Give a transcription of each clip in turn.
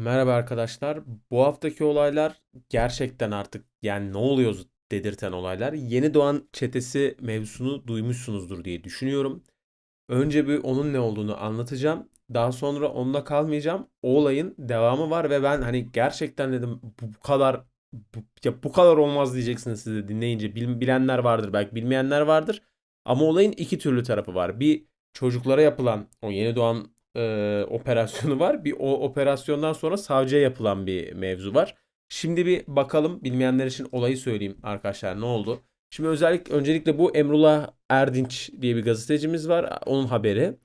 Merhaba arkadaşlar. Bu haftaki olaylar gerçekten artık yani ne oluyor dedirten olaylar. Yeni doğan çetesi mevzusunu duymuşsunuzdur diye düşünüyorum. Önce bir onun ne olduğunu anlatacağım. Daha sonra onunla kalmayacağım. O olayın devamı var ve ben hani gerçekten dedim bu kadar bu, ya bu kadar olmaz diyeceksiniz siz de dinleyince. Bil- bilenler vardır belki bilmeyenler vardır. Ama olayın iki türlü tarafı var. Bir çocuklara yapılan o yeni doğan e, operasyonu var. Bir o operasyondan sonra savcıya yapılan bir mevzu var. Şimdi bir bakalım bilmeyenler için olayı söyleyeyim arkadaşlar ne oldu. Şimdi özellikle öncelikle bu Emrullah Erdinç diye bir gazetecimiz var. Onun haberi.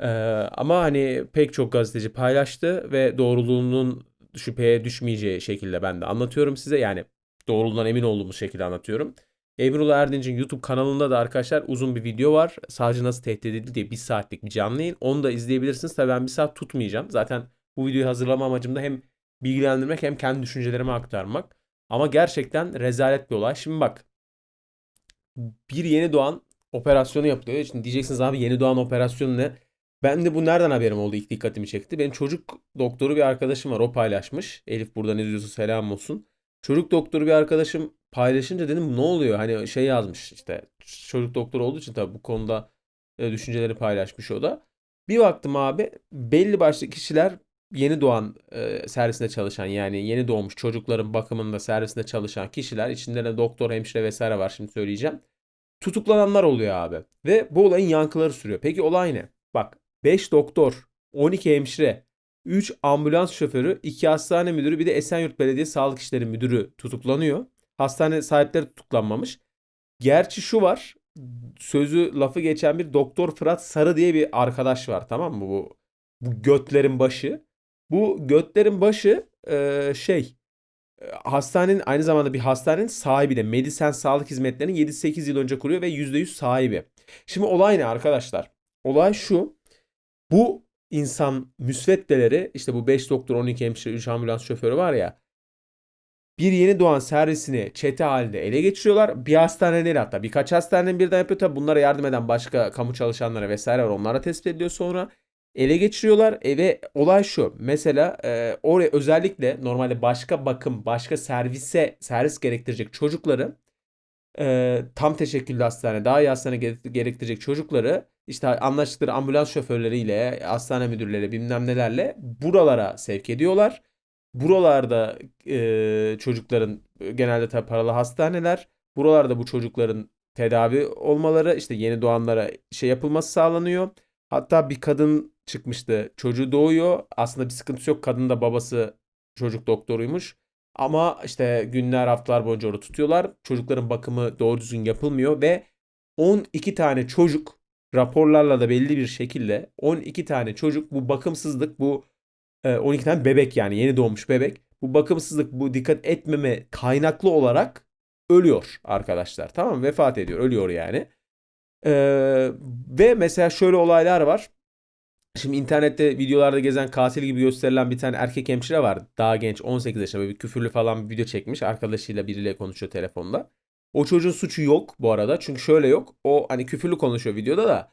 Ee, ama hani pek çok gazeteci paylaştı ve doğruluğunun şüpheye düşmeyeceği şekilde ben de anlatıyorum size. Yani doğruluğundan emin olduğumuz şekilde anlatıyorum. Emrullah Erdinç'in YouTube kanalında da arkadaşlar uzun bir video var. Savcı nasıl tehdit edildi diye bir saatlik bir canlı yayın. Onu da izleyebilirsiniz. Tabii ben bir saat tutmayacağım. Zaten bu videoyu hazırlama amacım da hem bilgilendirmek hem kendi düşüncelerimi aktarmak. Ama gerçekten rezalet bir olay. Şimdi bak bir yeni doğan operasyonu yapılıyor. Şimdi diyeceksiniz abi yeni doğan operasyonu ne? Ben de bu nereden haberim oldu ilk dikkatimi çekti. Benim çocuk doktoru bir arkadaşım var o paylaşmış. Elif buradan izliyorsa selam olsun. Çocuk doktoru bir arkadaşım paylaşınca dedim ne oluyor? Hani şey yazmış işte çocuk doktoru olduğu için tabii bu konuda e, düşünceleri paylaşmış o da. Bir baktım abi belli başlı kişiler yeni doğan e, servisinde çalışan yani yeni doğmuş çocukların bakımında servisinde çalışan kişiler içinde de doktor, hemşire vesaire var şimdi söyleyeceğim. Tutuklananlar oluyor abi. Ve bu olayın yankıları sürüyor. Peki olay ne? Bak 5 doktor, 12 hemşire, 3 ambulans şoförü, 2 hastane müdürü bir de Esenyurt Belediye Sağlık İşleri Müdürü tutuklanıyor. Hastane sahipleri tutuklanmamış. Gerçi şu var. Sözü lafı geçen bir Doktor Fırat Sarı diye bir arkadaş var tamam mı? Bu, bu götlerin başı. Bu götlerin başı e, şey e, hastanenin aynı zamanda bir hastanenin sahibi de Medisen Sağlık Hizmetleri'nin 7-8 yıl önce kuruyor ve %100 sahibi. Şimdi olay ne arkadaşlar? Olay şu. Bu insan müsveddeleri işte bu 5 doktor 12 hemşire 3 ambulans şoförü var ya bir yeni doğan servisini çete halinde ele geçiriyorlar. Bir hastane değil hatta birkaç hastanenin birden yapıyor. Tabi bunlara yardım eden başka kamu çalışanları vesaire var. Onlara tespit ediliyor sonra ele geçiriyorlar. E ve olay şu. Mesela e, oraya özellikle normalde başka bakım, başka servise servis gerektirecek çocukları e, tam teşekküllü hastane, daha iyi hastane gere- gerektirecek çocukları işte anlaştıkları ambulans şoförleriyle, hastane müdürleri bilmem nelerle buralara sevk ediyorlar. Buralarda e, çocukların genelde tabii paralı hastaneler. Buralarda bu çocukların tedavi olmaları işte yeni doğanlara şey yapılması sağlanıyor. Hatta bir kadın çıkmıştı. Çocuğu doğuyor. Aslında bir sıkıntısı yok. Kadın da babası çocuk doktoruymuş. Ama işte günler haftalar boyunca orada tutuyorlar. Çocukların bakımı doğru düzgün yapılmıyor ve 12 tane çocuk raporlarla da belli bir şekilde 12 tane çocuk bu bakımsızlık bu 12 tane bebek yani yeni doğmuş bebek bu bakımsızlık bu dikkat etmeme kaynaklı olarak ölüyor arkadaşlar. Tamam mı? Vefat ediyor. Ölüyor yani. Ee, ve mesela şöyle olaylar var. Şimdi internette videolarda gezen katil gibi gösterilen bir tane erkek hemşire var. Daha genç 18 yaşında bir küfürlü falan bir video çekmiş. Arkadaşıyla biriyle konuşuyor telefonda. O çocuğun suçu yok bu arada. Çünkü şöyle yok. O hani küfürlü konuşuyor videoda da.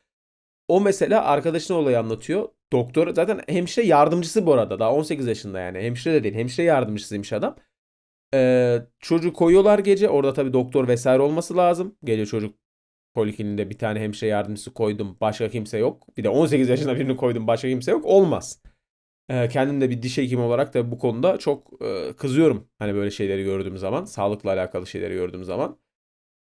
O mesela arkadaşına olayı anlatıyor. Doktor zaten hemşire yardımcısı bu arada. Daha 18 yaşında yani. Hemşire de değil. Hemşire yardımcısıymış adam. Ee, çocuğu koyuyorlar gece. Orada tabii doktor vesaire olması lazım. Gece çocuk polikliniğinde bir tane hemşire yardımcısı koydum. Başka kimse yok. Bir de 18 yaşında birini koydum. Başka kimse yok. Olmaz. Ee, kendim de bir diş hekimi olarak da bu konuda çok e, kızıyorum. Hani böyle şeyleri gördüğüm zaman. Sağlıkla alakalı şeyleri gördüğüm zaman.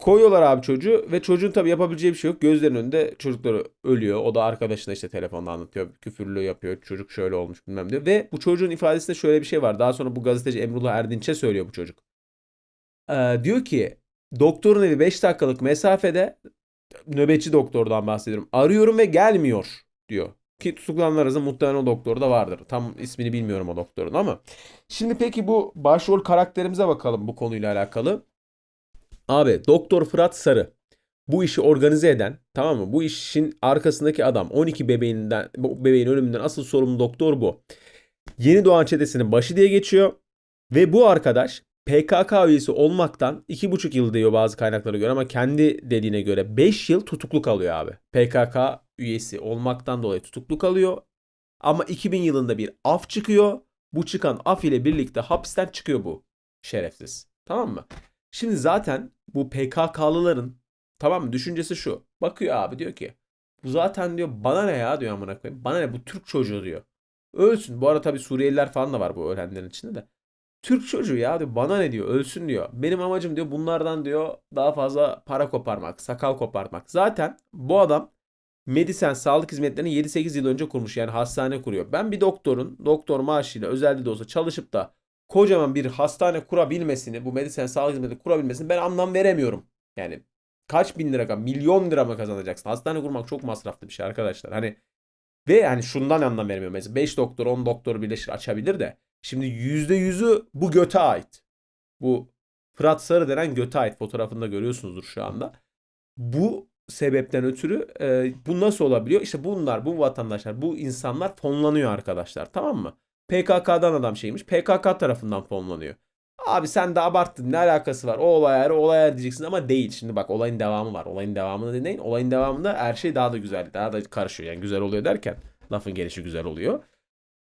Koyuyorlar abi çocuğu ve çocuğun tabii yapabileceği bir şey yok. Gözlerinin önünde çocukları ölüyor. O da arkadaşına işte telefonda anlatıyor. Küfürlü yapıyor. Çocuk şöyle olmuş bilmem diyor. Ve bu çocuğun ifadesinde şöyle bir şey var. Daha sonra bu gazeteci Emrullah Erdinç'e söylüyor bu çocuk. Ee, diyor ki doktorun evi 5 dakikalık mesafede nöbetçi doktordan bahsediyorum. Arıyorum ve gelmiyor diyor. Ki tutuklananlar arasında muhtemelen o doktor da vardır. Tam ismini bilmiyorum o doktorun ama. Şimdi peki bu başrol karakterimize bakalım bu konuyla alakalı. Abi Doktor Fırat Sarı. Bu işi organize eden tamam mı? Bu işin arkasındaki adam 12 bebeğinden bebeğin ölümünden asıl sorumlu doktor bu. Yeni doğan çetesinin başı diye geçiyor. Ve bu arkadaş PKK üyesi olmaktan 2,5 yıl diyor bazı kaynaklara göre ama kendi dediğine göre 5 yıl tutukluk alıyor abi. PKK üyesi olmaktan dolayı tutukluk alıyor. Ama 2000 yılında bir af çıkıyor. Bu çıkan af ile birlikte hapisten çıkıyor bu şerefsiz. Tamam mı? Şimdi zaten bu PKK'lıların tamam mı düşüncesi şu. Bakıyor abi diyor ki bu zaten diyor bana ne ya diyor amına koyayım. Bana ne bu Türk çocuğu diyor. Ölsün. Bu arada tabii Suriyeliler falan da var bu ölenlerin içinde de. Türk çocuğu ya diyor bana ne diyor ölsün diyor. Benim amacım diyor bunlardan diyor daha fazla para koparmak, sakal kopartmak. Zaten bu adam Medisen sağlık hizmetlerini 7-8 yıl önce kurmuş yani hastane kuruyor. Ben bir doktorun doktor maaşıyla özelde de olsa çalışıp da kocaman bir hastane kurabilmesini, bu Medisen sağlık hizmeti kurabilmesini ben anlam veremiyorum. Yani kaç bin lira, milyon lira mı kazanacaksın? Hastane kurmak çok masraflı bir şey arkadaşlar. Hani ve yani şundan anlam vermiyorum. Mesela 5 doktor 10 doktor birleşir açabilir de. Şimdi %100'ü bu göte ait. Bu Fırat Sarı denen göte ait. Fotoğrafında görüyorsunuzdur şu anda. Bu sebepten ötürü e, bu nasıl olabiliyor? İşte bunlar, bu vatandaşlar, bu insanlar fonlanıyor arkadaşlar. Tamam mı? PKK'dan adam şeymiş. PKK tarafından fonlanıyor. Abi sen de abarttın. Ne alakası var? O olay o olay ayrı diyeceksin ama değil. Şimdi bak olayın devamı var. Olayın devamını dinleyin. Olayın devamında her şey daha da güzel. Daha da karışıyor. Yani güzel oluyor derken lafın gelişi güzel oluyor.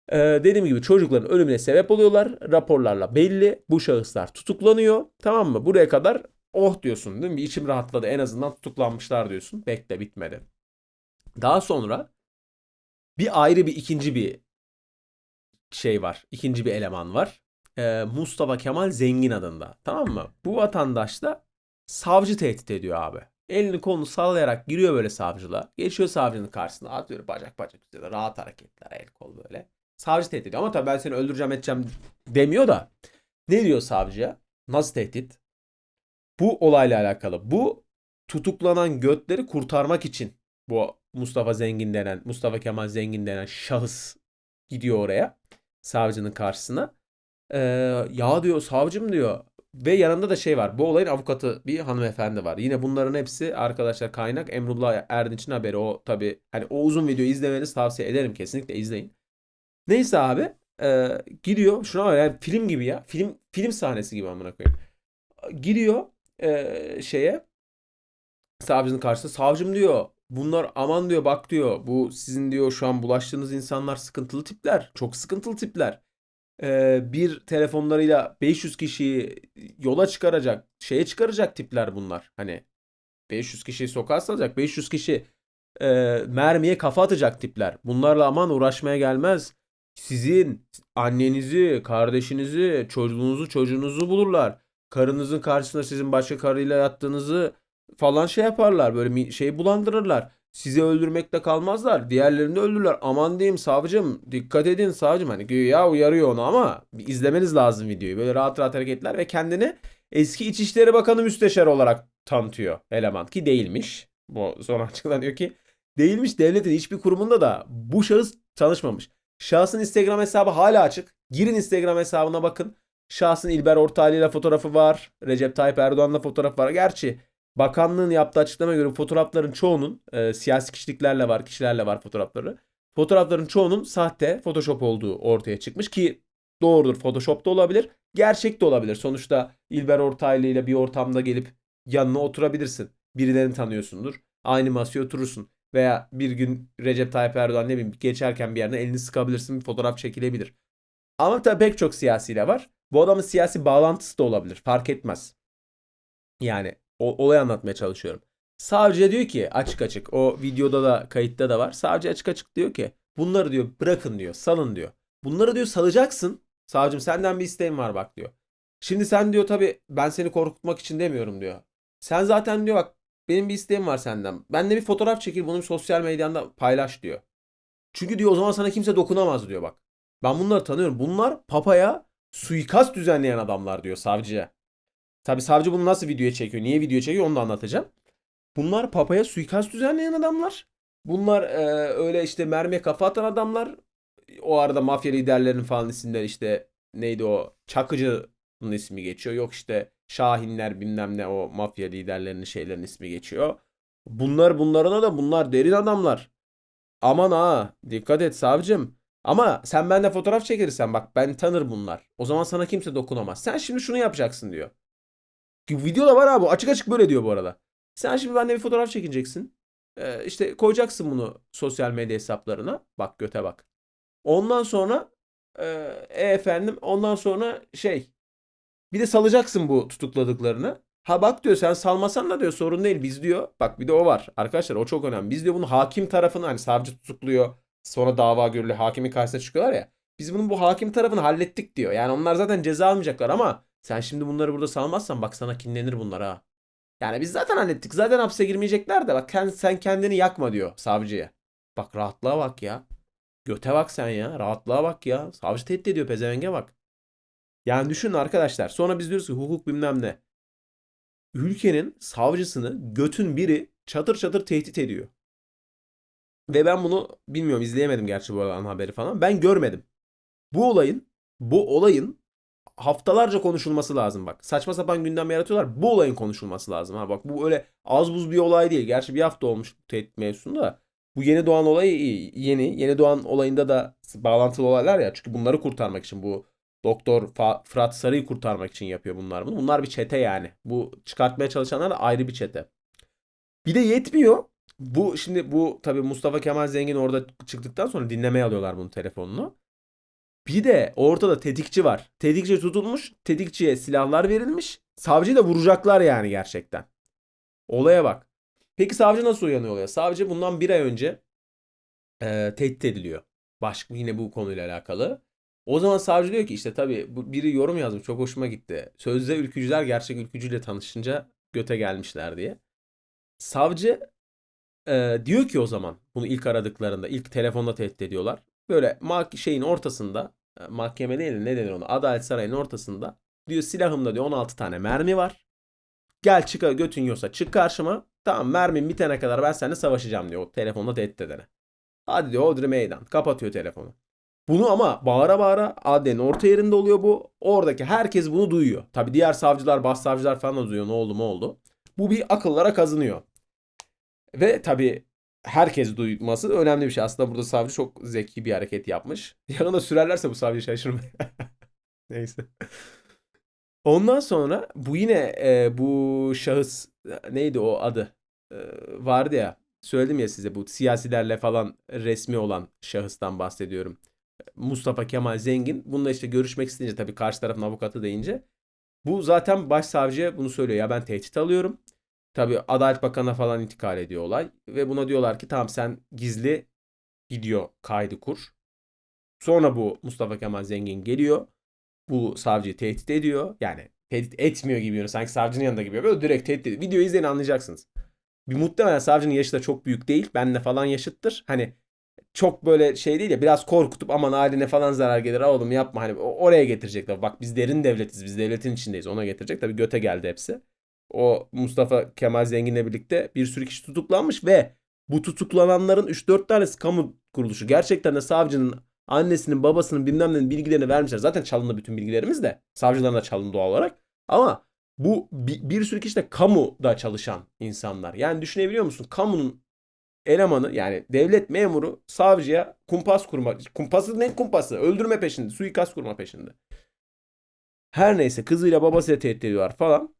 Ee, dediğim gibi çocukların ölümüne sebep oluyorlar. Raporlarla belli. Bu şahıslar tutuklanıyor. Tamam mı? Buraya kadar oh diyorsun değil mi? İçim rahatladı. En azından tutuklanmışlar diyorsun. Bekle bitmedi. Daha sonra bir ayrı bir ikinci bir şey var. İkinci bir eleman var. Ee, Mustafa Kemal Zengin adında. Tamam mı? Bu vatandaş da savcı tehdit ediyor abi. Elini kolunu sallayarak giriyor böyle savcılığa. Geçiyor savcının karşısına. Atıyor bacak bacak üzerinde. Rahat hareketler el kol böyle. Savcı tehdit ediyor. Ama tabii ben seni öldüreceğim edeceğim demiyor da. Ne diyor savcıya? Nasıl tehdit? Bu olayla alakalı. Bu tutuklanan götleri kurtarmak için bu Mustafa Zengin denen, Mustafa Kemal Zengin denen şahıs gidiyor oraya savcının karşısına. Ee, ya diyor savcım diyor ve yanında da şey var. Bu olayın avukatı bir hanımefendi var. Yine bunların hepsi arkadaşlar kaynak Emrullah Erdinç'in haberi. O tabi hani o uzun videoyu izlemenizi tavsiye ederim. Kesinlikle izleyin. Neyse abi e, gidiyor. Şuna var yani film gibi ya. Film film sahnesi gibi amına koyayım. Gidiyor e, şeye savcının karşısında. Savcım diyor bunlar aman diyor bak diyor bu sizin diyor şu an bulaştığınız insanlar sıkıntılı tipler. Çok sıkıntılı tipler. E, bir telefonlarıyla 500 kişiyi yola çıkaracak, şeye çıkaracak tipler bunlar. Hani 500 kişiyi sokağa salacak, 500 kişi e, mermiye kafa atacak tipler. Bunlarla aman uğraşmaya gelmez. Sizin annenizi, kardeşinizi, çocuğunuzu, çocuğunuzu bulurlar. Karınızın karşısında sizin başka karıyla yattığınızı falan şey yaparlar. Böyle şey bulandırırlar. Sizi öldürmekle kalmazlar. Diğerlerini de öldürürler. Aman diyeyim savcım dikkat edin savcım. Hani güya uyarıyor onu ama izlemeniz lazım videoyu. Böyle rahat rahat hareketler ve kendini eski İçişleri Bakanı müsteşarı olarak tanıtıyor eleman ki değilmiş. Bu sonra açıklanıyor ki değilmiş devletin hiçbir kurumunda da bu şahıs tanışmamış. Şahsın Instagram hesabı hala açık. Girin Instagram hesabına bakın. Şahsın İlber Ortaylı ile fotoğrafı var. Recep Tayyip Erdoğan'la fotoğrafı var. Gerçi bakanlığın yaptığı açıklamaya göre fotoğrafların çoğunun e, siyasi kişiliklerle var, kişilerle var fotoğrafları. Fotoğrafların çoğunun sahte, Photoshop olduğu ortaya çıkmış ki doğrudur. Photoshop da olabilir, gerçek de olabilir. Sonuçta İlber Ortaylı ile bir ortamda gelip yanına oturabilirsin. Birilerini tanıyorsundur. Aynı masaya oturursun. Veya bir gün Recep Tayyip Erdoğan ne bileyim geçerken bir yerine elini sıkabilirsin bir fotoğraf çekilebilir. Ama tabii pek çok siyasiyle var. Bu adamın siyasi bağlantısı da olabilir. Fark etmez. Yani o, olayı anlatmaya çalışıyorum. Savcı diyor ki açık açık o videoda da kayıtta da var. Savcı açık açık diyor ki bunları diyor bırakın diyor salın diyor. Bunları diyor salacaksın. Savcım senden bir isteğim var bak diyor. Şimdi sen diyor tabii ben seni korkutmak için demiyorum diyor. Sen zaten diyor bak benim bir isteğim var senden. Ben de bir fotoğraf çekil bunu sosyal medyanda paylaş diyor. Çünkü diyor o zaman sana kimse dokunamaz diyor bak. Ben bunları tanıyorum. Bunlar papaya suikast düzenleyen adamlar diyor savcıya. Tabi savcı bunu nasıl videoya çekiyor, niye video çekiyor onu da anlatacağım. Bunlar papaya suikast düzenleyen adamlar. Bunlar e, öyle işte mermiye kafa atan adamlar. O arada mafya liderlerinin falan isimleri işte neydi o Çakıcı'nın ismi geçiyor. Yok işte Şahinler bilmem ne o mafya liderlerinin şeylerin ismi geçiyor. Bunlar bunlarına da bunlar derin adamlar. Aman ha dikkat et savcım. Ama sen bende fotoğraf çekirsen bak ben tanır bunlar. O zaman sana kimse dokunamaz. Sen şimdi şunu yapacaksın diyor. Ki Video da var abi açık açık böyle diyor bu arada. Sen şimdi bende bir fotoğraf çekineceksin. Ee, işte koyacaksın bunu sosyal medya hesaplarına. Bak göte bak. Ondan sonra Ee, e efendim ondan sonra şey bir de salacaksın bu tutukladıklarını. Ha bak diyor sen salmasan da diyor sorun değil biz diyor. Bak bir de o var. Arkadaşlar o çok önemli. Biz diyor bunu hakim tarafını hani savcı tutukluyor. Sonra dava görülüyor. Hakimin karşısına çıkıyorlar ya. Biz bunun bu hakim tarafını hallettik diyor. Yani onlar zaten ceza almayacaklar ama sen şimdi bunları burada salmazsan bak sana kinlenir bunlar ha. Yani biz zaten hallettik. Zaten hapse girmeyecekler de bak sen kendini yakma diyor savcıya. Bak rahatlığa bak ya. Göte bak sen ya. Rahatlığa bak ya. Savcı tehdit ediyor pezevenge bak. Yani düşünün arkadaşlar. Sonra biz diyoruz ki hukuk bilmem ne. Ülkenin savcısını götün biri çatır çatır tehdit ediyor. Ve ben bunu bilmiyorum izleyemedim gerçi bu olan haberi falan. Ben görmedim. Bu olayın bu olayın haftalarca konuşulması lazım bak. Saçma sapan gündem yaratıyorlar. Bu olayın konuşulması lazım. Ha bak bu öyle az buz bir olay değil. Gerçi bir hafta olmuş tehdit mevzusunda. Bu yeni doğan olayı yeni. Yeni doğan olayında da bağlantılı olaylar ya. Çünkü bunları kurtarmak için bu Doktor Fırat Sarı'yı kurtarmak için yapıyor bunlar bunu. Bunlar bir çete yani. Bu çıkartmaya çalışanlar da ayrı bir çete. Bir de yetmiyor. Bu şimdi bu tabii Mustafa Kemal Zengin orada çıktıktan sonra dinlemeye alıyorlar bunun telefonunu. Bir de ortada tetikçi var. Tetikçi tutulmuş. Tetikçiye silahlar verilmiş. Savcıyı da vuracaklar yani gerçekten. Olaya bak. Peki savcı nasıl uyanıyor olaya? Savcı bundan bir ay önce e, tehdit ediliyor. Başka yine bu konuyla alakalı. O zaman savcı diyor ki işte tabii biri yorum yazmış çok hoşuma gitti. Sözde ülkücüler gerçek ülkücüyle tanışınca göte gelmişler diye. Savcı e, diyor ki o zaman bunu ilk aradıklarında ilk telefonda tehdit ediyorlar. Böyle şeyin ortasında mahkeme değil ne denir ona Adalet Sarayı'nın ortasında diyor silahımda diyor 16 tane mermi var. Gel çık götün yiyorsa çık karşıma. Tamam mermim bitene kadar ben seninle savaşacağım diyor o telefonda tehdit edene. Hadi diyor Odri meydan. Kapatıyor telefonu. Bunu ama bağıra bağıra adliyenin orta yerinde oluyor bu. Oradaki herkes bunu duyuyor. Tabi diğer savcılar, başsavcılar falan da duyuyor ne oldu mu oldu. Bu bir akıllara kazınıyor. Ve tabi herkes duyması önemli bir şey. Aslında burada savcı çok zeki bir hareket yapmış. Yanında sürerlerse bu savcı şaşırmayın. Neyse. Ondan sonra bu yine e, bu şahıs neydi o adı? E, vardı ya. Söyledim ya size bu siyasilerle falan resmi olan şahıstan bahsediyorum. Mustafa Kemal Zengin. Bununla işte görüşmek isteyince tabii karşı tarafın avukatı deyince. Bu zaten başsavcıya bunu söylüyor. Ya ben tehdit alıyorum. Tabii Adalet Bakanı'na falan intikal ediyor olay. Ve buna diyorlar ki tamam sen gizli video kaydı kur. Sonra bu Mustafa Kemal Zengin geliyor. Bu savcıyı tehdit ediyor. Yani tehdit etmiyor gibi. Sanki savcının yanında gibi. Böyle direkt tehdit ediyor. Videoyu izleyin anlayacaksınız. Bir muhtemelen savcının yaşı da çok büyük değil. Benle falan yaşıttır. Hani çok böyle şey değil ya biraz korkutup aman haline falan zarar gelir oğlum yapma hani oraya getirecekler. Bak biz derin devletiz biz devletin içindeyiz ona getirecek. Tabii göte geldi hepsi. O Mustafa Kemal Zengin'le birlikte bir sürü kişi tutuklanmış ve bu tutuklananların 3-4 tanesi kamu kuruluşu. Gerçekten de savcının annesinin babasının bilmem nenin bilgilerini vermişler. Zaten çalındı bütün bilgilerimiz de. Savcıların da çalındı doğal olarak. Ama bu bir, bir sürü kişi de kamuda çalışan insanlar. Yani düşünebiliyor musun? Kamunun elemanı yani devlet memuru savcıya kumpas kurma. Kumpası ne kumpası? Öldürme peşinde. Suikast kurma peşinde. Her neyse kızıyla babasıyla tehdit ediyorlar falan.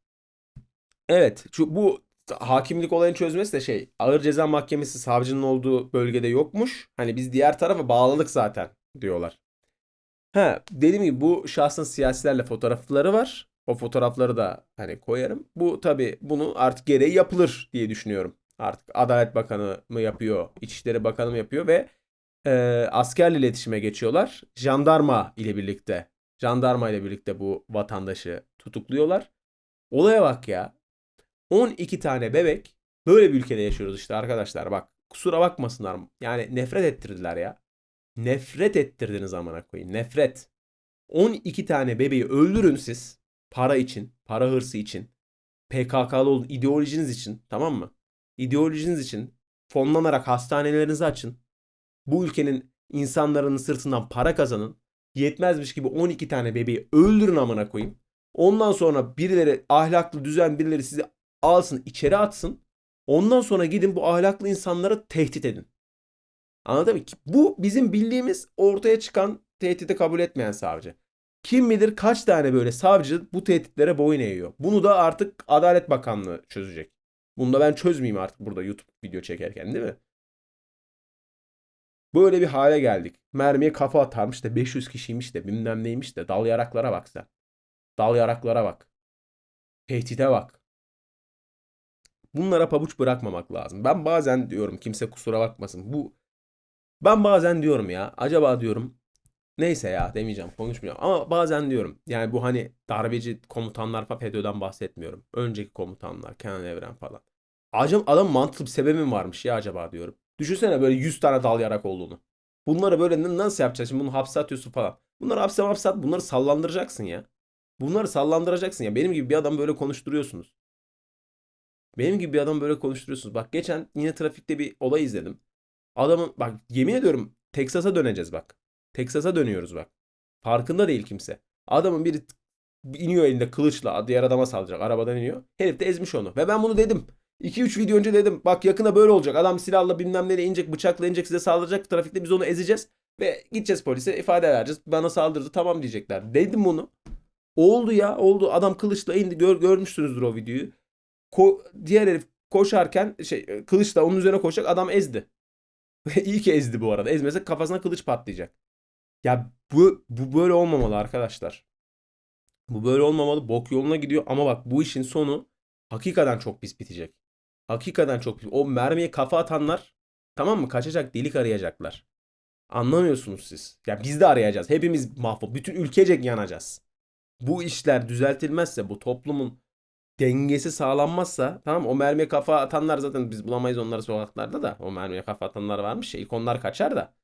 Evet şu, bu hakimlik olayını çözmesi de şey ağır ceza mahkemesi savcının olduğu bölgede yokmuş. Hani biz diğer tarafa bağladık zaten diyorlar. Ha dediğim gibi bu şahsın siyasilerle fotoğrafları var. O fotoğrafları da hani koyarım. Bu tabi bunu artık gereği yapılır diye düşünüyorum. Artık Adalet Bakanı mı yapıyor, İçişleri Bakanı mı yapıyor ve e, askerle iletişime geçiyorlar. Jandarma ile birlikte, jandarma ile birlikte bu vatandaşı tutukluyorlar. Olaya bak ya. 12 tane bebek böyle bir ülkede yaşıyoruz işte arkadaşlar bak. Kusura bakmasınlar. Yani nefret ettirdiler ya. Nefret ettirdiniz amına koyayım. Nefret. 12 tane bebeği öldürün siz. Para için, para hırsı için. PKK'lı olduğu ideolojiniz için tamam mı? ideolojiniz için fonlanarak hastanelerinizi açın. Bu ülkenin insanların sırtından para kazanın. Yetmezmiş gibi 12 tane bebeği öldürün amına koyayım. Ondan sonra birileri ahlaklı düzen birileri sizi alsın içeri atsın. Ondan sonra gidin bu ahlaklı insanları tehdit edin. Anladın mı? Bu bizim bildiğimiz ortaya çıkan tehdidi kabul etmeyen savcı. Kim bilir kaç tane böyle savcı bu tehditlere boyun eğiyor. Bunu da artık Adalet Bakanlığı çözecek. Bunu da ben çözmeyeyim artık burada YouTube video çekerken değil mi? Böyle bir hale geldik. Mermiye kafa atarmış da 500 kişiymiş de bilmem neymiş de dal yaraklara bak sen. Dal yaraklara bak. Tehdide bak. Bunlara pabuç bırakmamak lazım. Ben bazen diyorum kimse kusura bakmasın. Bu ben bazen diyorum ya acaba diyorum neyse ya demeyeceğim konuşmayacağım ama bazen diyorum yani bu hani darbeci komutanlar falan FETÖ'den bahsetmiyorum. Önceki komutanlar Kenan Evren falan. Acaba adam mantıklı bir sebebi mi varmış ya acaba diyorum. Düşünsene böyle 100 tane dal yarak olduğunu. Bunları böyle nasıl yapacaksın? Şimdi bunu hapse atıyorsun falan. Bunları hapse hapse at. Bunları sallandıracaksın ya. Bunları sallandıracaksın ya. Benim gibi bir adam böyle konuşturuyorsunuz. Benim gibi bir adam böyle konuşturuyorsunuz. Bak geçen yine trafikte bir olay izledim. Adamın bak yemin ediyorum Teksas'a döneceğiz bak. Teksas'a dönüyoruz bak. Farkında değil kimse. Adamın biri iniyor elinde kılıçla diğer adama saldıracak. Arabadan iniyor. Herif de ezmiş onu. Ve ben bunu dedim. 2-3 video önce dedim. Bak yakında böyle olacak. Adam silahla bilmem neyle inecek, bıçakla inecek, size saldıracak. Trafikte biz onu ezeceğiz. Ve gideceğiz polise ifade vereceğiz. Bana saldırdı tamam diyecekler. Dedim bunu. Oldu ya oldu. Adam kılıçla indi. Gör, görmüşsünüzdür o videoyu. Ko- diğer herif koşarken şey kılıçla onun üzerine koşacak adam ezdi. İyi ki ezdi bu arada. Ezmese kafasına kılıç patlayacak. Ya bu, bu böyle olmamalı arkadaşlar. Bu böyle olmamalı. Bok yoluna gidiyor ama bak bu işin sonu hakikaten çok pis bitecek. Hakikaten çok pis. O mermiye kafa atanlar tamam mı? Kaçacak delik arayacaklar. Anlamıyorsunuz siz. Ya biz de arayacağız. Hepimiz mahvol. Bütün ülkecek yanacağız. Bu işler düzeltilmezse bu toplumun dengesi sağlanmazsa tamam o mermiye kafa atanlar zaten biz bulamayız onları sokaklarda da o mermiye kafa atanlar varmış ya ilk onlar kaçar da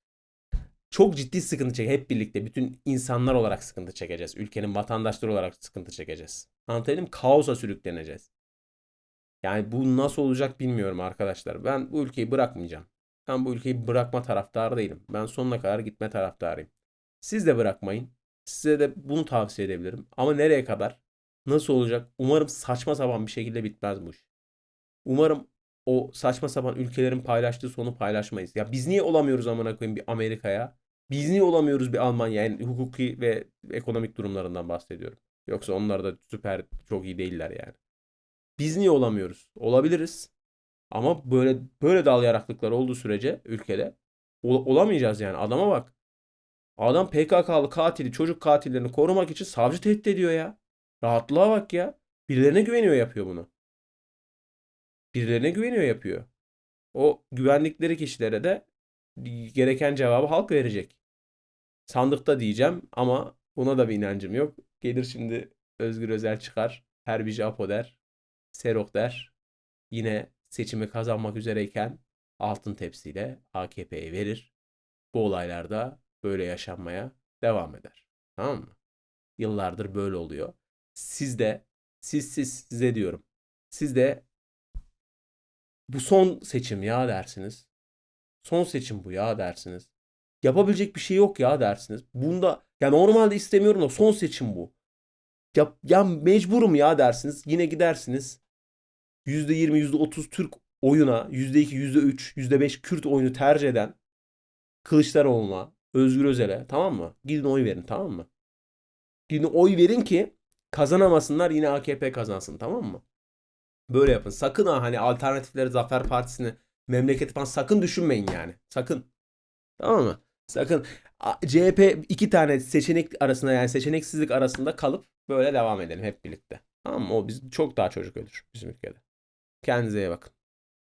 çok ciddi sıkıntı çek hep birlikte bütün insanlar olarak sıkıntı çekeceğiz. Ülkenin vatandaşları olarak sıkıntı çekeceğiz. Anlatabildim? Kaosa sürükleneceğiz. Yani bu nasıl olacak bilmiyorum arkadaşlar. Ben bu ülkeyi bırakmayacağım. Ben bu ülkeyi bırakma taraftarı değilim. Ben sonuna kadar gitme taraftarıyım. Siz de bırakmayın. Size de bunu tavsiye edebilirim. Ama nereye kadar? Nasıl olacak? Umarım saçma sapan bir şekilde bitmez bu iş. Umarım o saçma sapan ülkelerin paylaştığı sonu paylaşmayız. Ya biz niye olamıyoruz amına koyayım bir Amerika'ya? Biz niye olamıyoruz bir Almanya? Yani hukuki ve ekonomik durumlarından bahsediyorum. Yoksa onlar da süper çok iyi değiller yani. Biz niye olamıyoruz? Olabiliriz. Ama böyle böyle dal yaraklıklar olduğu sürece ülkede ol- olamayacağız yani. Adama bak. Adam PKK'lı katili, çocuk katillerini korumak için savcı tehdit ediyor ya. Rahatlığa bak ya. Birilerine güveniyor yapıyor bunu. Birilerine güveniyor yapıyor. O güvendikleri kişilere de gereken cevabı halk verecek. Sandıkta diyeceğim ama buna da bir inancım yok. Gelir şimdi Özgür Özel çıkar. Herbici Apo der. Serok der. Yine seçimi kazanmak üzereyken altın tepsiyle AKP'ye verir. Bu olaylarda böyle yaşanmaya devam eder. Tamam mı? Yıllardır böyle oluyor. Siz de siz siz size diyorum. Siz de bu son seçim ya dersiniz. Son seçim bu ya dersiniz. Yapabilecek bir şey yok ya dersiniz. Bunda ya normalde istemiyorum da son seçim bu. Ya, ya mecburum ya dersiniz. Yine gidersiniz. %20, %30 Türk oyuna, %2, %3, %5 Kürt oyunu tercih eden Kılıçdaroğlu'na, Özgür Özel'e tamam mı? Gidin oy verin tamam mı? Gidin oy verin ki kazanamasınlar yine AKP kazansın tamam mı? Böyle yapın. Sakın ha hani alternatifleri Zafer Partisi'ni memleketi falan sakın düşünmeyin yani. Sakın. Tamam mı? Sakın. CHP iki tane seçenek arasında yani seçeneksizlik arasında kalıp böyle devam edelim hep birlikte. Tamam mı? O biz çok daha çocuk ölür bizim ülkede. Kendinize iyi bakın.